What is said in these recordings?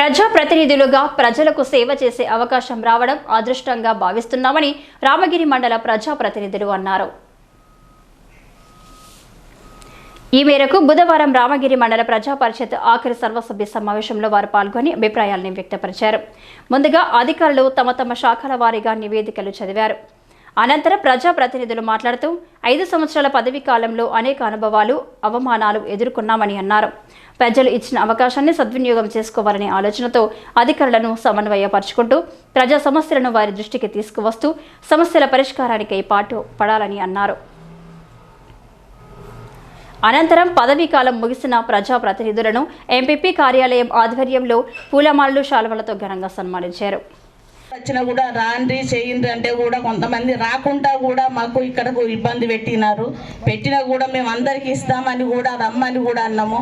ప్రజాప్రతినిధులుగా ప్రజలకు సేవ చేసే అవకాశం రావడం అదృష్టంగా భావిస్తున్నామని రామగిరి మండల ప్రజాప్రతినిధులు అన్నారు. ఈ మేరకు బుధవారం రామగిరి మండల ప్రజా పరిషత్ ఆఖరి సర్వసభ్య సమావేశంలో వారు పాల్గొని అభిప్రాయాలను వ్యక్తపరిచారు. ముందుగా అధికారులు తమ తమ శాఖల వారీగా నివేదికలు చదివారు. అనంతరం ప్రజాప్రతినిధులు మాట్లాడుతూ ఐదు సంవత్సరాల పదవీ కాలంలో అనేక అనుభవాలు అవమానాలు ఎదుర్కొన్నామని అన్నారు. ప్రజలు ఇచ్చిన అవకాశాన్ని సద్వినియోగం చేసుకోవాలనే ఆలోచనతో అధికారులను సమన్వయపరుచుకుంటూ ప్రజా సమస్యలను వారి దృష్టికి తీసుకువస్తూ సమస్యల పరిష్కారానికై పాటు పడాలని అన్నారు. అనంతరం పదవీకాలం ముగిసిన ప్రజాప్రతినిధులను ఎంపీపీ కార్యాలయం ఆధ్వర్యంలో పూలమాలలు శాలువలతో ఘనంగా సన్మానించారు. వచ్చినా కూడా రాండి చేయండి అంటే కూడా కొంతమంది రాకుండా కూడా మాకు ఇక్కడకు ఇబ్బంది పెట్టినారు. పెట్టినా కూడా మేము అందరికి ఇస్తామని కూడా రమ్మని కూడా అన్నాము.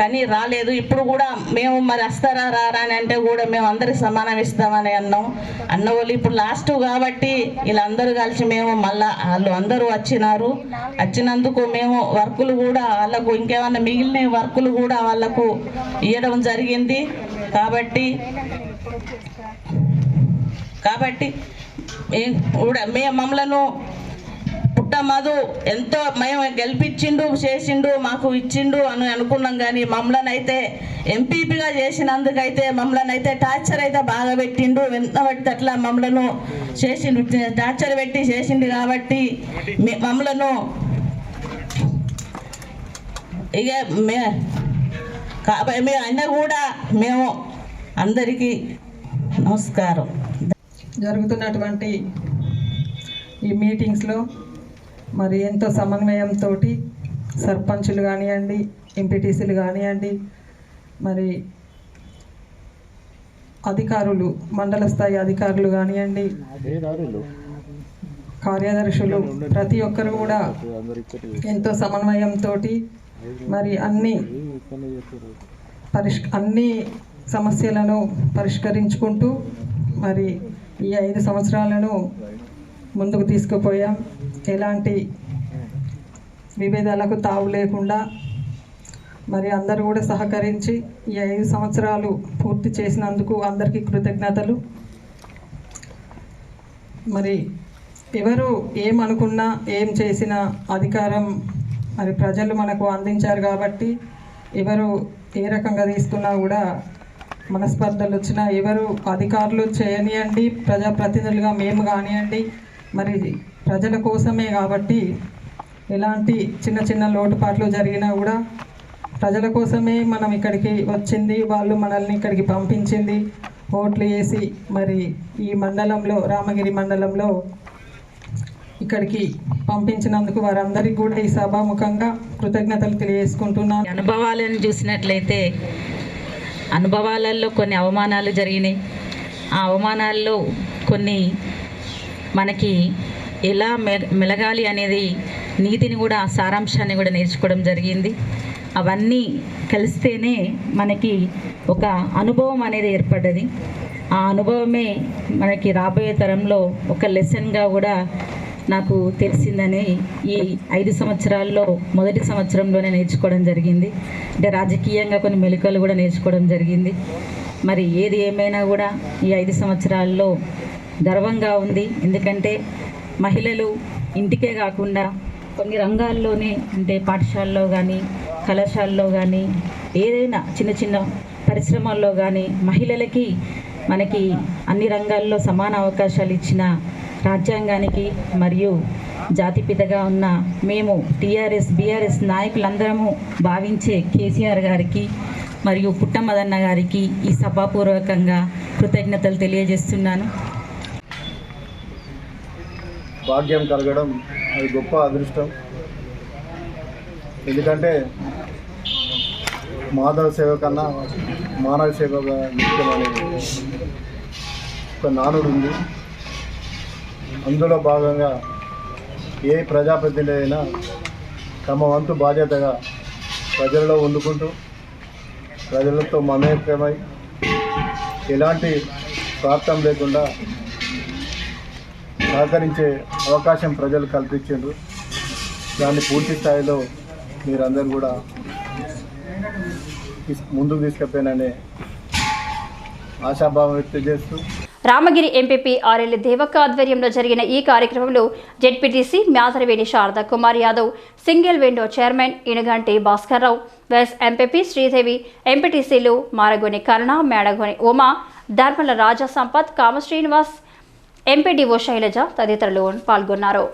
కానీ రాలేదు. ఇప్పుడు కూడా మేము మరి వస్తారా రారా అని అంటే కూడా మేము అందరికి సమానం ఇస్తామని అన్నాము. అన్న వాళ్ళు ఇప్పుడు లాస్ట్ కాబట్టి వీళ్ళందరూ కలిసి మేము మళ్ళా వాళ్ళు అందరూ వచ్చినారు. వచ్చినందుకు మేము వర్కులు కూడా వాళ్ళకు ఇంకేమన్నా మిగిలిన వర్కులు కూడా వాళ్ళకు ఇవ్వడం జరిగింది. కాబట్టి కాబట్టి మే- కూడా మమ్మలను పుట్ట మధు ఎంతో మేము గెలిపించిండు చేసిండు మాకు ఇచ్చిండు అని అనుకున్నాం కానీ మమ్మల్ని అయితే ఎంపీపీగా చేసినందుకైతే మమ్మల్ని అయితే టార్చర్ అయితే బాగా పెట్టిండు. ఎంత పడితే అట్లా మమ్మలను చేసిండు. టార్చర్ పెట్టి చేసిండు కాబట్టి మమ్మలను ఇక మే కాబట్టి మేము అయినా కూడా మేము అందరికీ నమస్కారం. జరుగుతున్నటువంటి ఈ మీటింగ్స్లో మరి ఎంతో సమన్వయంతో సర్పంచులు కానివ్వండి ఎంపీటీసీలు కానివ్వండి మరి అధికారులు మండల స్థాయి అధికారులు కానివ్వండి కార్యదర్శులు ప్రతి ఒక్కరు కూడా ఎంతో సమన్వయంతో మరి అన్ని పరిష్ అన్ని సమస్యలను పరిష్కరించుకుంటూ మరి ఈ ఐదు సంవత్సరాలను ముందుకు తీసుకుపోయాం. ఎలాంటి విభేదాలకు తావు లేకుండా మరి అందరూ కూడా సహకరించి ఈ ఐదు సంవత్సరాలు పూర్తి చేసినందుకు అందరికీ కృతజ్ఞతలు. మరి ఎవరు ఏమనుకున్నా ఏం చేసినా అధికారం మరి ప్రజలు మనకు అందించారు కాబట్టి ఎవరు ఏ రకంగా తీసుకున్నా కూడా మనస్పర్ధలు వచ్చినా ఎవరు అధికారులు చేయనియండి ప్రజాప్రతినిధులుగా మేము కానివ్వండి మరి ప్రజల కోసమే కాబట్టి ఎలాంటి చిన్న చిన్న లోటుపాట్లు జరిగినా కూడా ప్రజల కోసమే మనం ఇక్కడికి వచ్చింది. వాళ్ళు మనల్ని ఇక్కడికి పంపించింది. ఓట్లు వేసి మరి ఈ మండలంలో రామగిరి మండలంలో ఇక్కడికి పంపించినందుకు వారందరికీ కూడా ఈ సభాముఖంగా కృతజ్ఞతలు తెలియజేసుకుంటున్నాను. అనుభవాలను చూసినట్లయితే అనుభవాలలో కొన్ని అవమానాలు జరిగినాయి. ఆ అవమానాల్లో కొన్ని మనకి ఎలా మె మెలగాలి అనేది నీతిని కూడా సారాంశాన్ని కూడా నేర్చుకోవడం జరిగింది. అవన్నీ కలిస్తేనే మనకి ఒక అనుభవం అనేది ఏర్పడ్డది. ఆ అనుభవమే మనకి రాబోయే తరంలో ఒక లెసన్గా కూడా నాకు తెలిసిందని ఈ ఐదు సంవత్సరాల్లో మొదటి సంవత్సరంలోనే నేర్చుకోవడం జరిగింది. అంటే రాజకీయంగా కొన్ని మెలకువలు కూడా నేర్చుకోవడం జరిగింది. మరి ఏది ఏమైనా కూడా ఈ ఐదు సంవత్సరాల్లో గర్వంగా ఉంది. ఎందుకంటే మహిళలు ఇంటికే కాకుండా కొన్ని రంగాల్లోనే అంటే పాఠశాలలో కానీ కళాశాలలో కానీ ఏదైనా చిన్న చిన్న పరిశ్రమల్లో కానీ మహిళలకి మనకి అన్ని రంగాల్లో సమాన అవకాశాలు ఇచ్చిన రాజ్యాంగానికి మరియు జాతిపితగా ఉన్న మేము టీఆర్ఎస్ బీఆర్ఎస్ నాయకులందరము భావించే కేసీఆర్ గారికి మరియు పుట్టమదన్న గారికి ఈ సభాపూర్వకంగా కృతజ్ఞతలు తెలియజేస్తున్నాను. భాగ్యం కలగడం అది గొప్ప అదృష్టం. ఎందుకంటే మాధవ సేవ కన్నా మానవ సేవగా ముఖ్యమనే ఒక నానుడు ఉంది. అందులో భాగంగా ఏ ప్రజాప్రతినిధి అయినా తమ వంతు బాధ్యతగా ప్రజలలో వండుకుంటూ ప్రజలతో మమేకమై ఎలాంటి స్వార్థం లేకుండా సహకరించే అవకాశం ప్రజలు కల్పించారు దాన్ని పూర్తి స్థాయిలో మీరందరూ కూడా ముందుకు తీసుకుపోయిననే ఆశాభావం వ్యక్తం చేస్తూ రామగిరి ఎంపీపీ ఆర్ఎల్ దేవక్క ఆధ్వర్యంలో జరిగిన ఈ కార్యక్రమంలో ZPTC Myadaraveni Sharada Kumar Yadav single window chairman Inuganti Bhaskarrao vice MPP Sridevi ఎంపీటీసీలు మారగోని కరుణ మేడగోని ఉమా ధర్మల రాజా సంపత్ కామ శ్రీనివాస్ ఎంపీడీఓ శైలజ తదితరులు పాల్గొన్నారు.